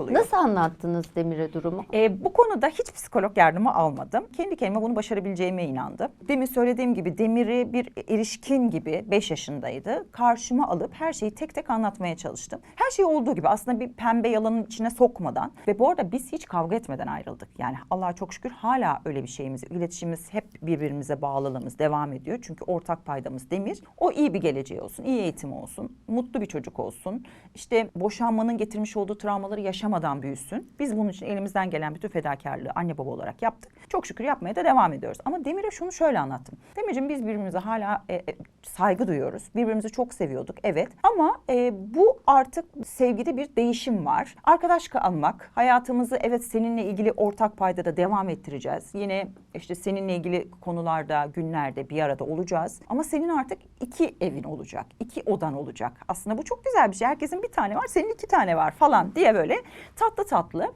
takılıyor. Nasıl anlattınız Demir'e durumu? E, bu konuda hiç psikolog yardımı almadım. Kendi kendime bunu başarabileceğime inandım. Demin söylediğim gibi Demir'i bir erişkin gibi 5 yaşındaydı. Karşıma alıp her şeyi tek tek anlatmaya çalıştım. Her şey olduğu gibi aslında bir pembe yalanın içine sokmadan ve bu arada biz hiç kavga etmeden ayrıldık. Yani Allah'a çok şükür hala öyle bir şeyimiz, iletişimimiz hep birbirimize bağlılığımız devam ediyor. Çünkü ortak paydamız Demir. O iyi bir geleceği olsun, iyi eğitimi olsun, mutlu bir çocuk olsun. İşte boşanmanın getirmiş olduğu travmaları yaşamadan büyüsün. Biz bunun için elimizden gelen bütün fedakarlığı anne baba olarak yaptık. Çok şükür yapmaya da devam ediyoruz. Ama Demir'e şunu şöyle anlattım. Demir'cim biz birbirimize hala e, e, saygı duyuyoruz. Birbirimizi çok seviyorduk evet. Ama e, bu artık sevgide bir değişim var. Arkadaş kalmak, hayatımızı evet seninle ilgili ortak paydada devam ettireceğiz. Yine işte seninle ilgili konularda, günlerde bir arada olacağız. Ama senin artık iki evin olacak, iki odan olacak. Aslında bu çok güzel bir şey. Herkesin bir tane var, senin iki tane var falan diye böyle tatlı tatlı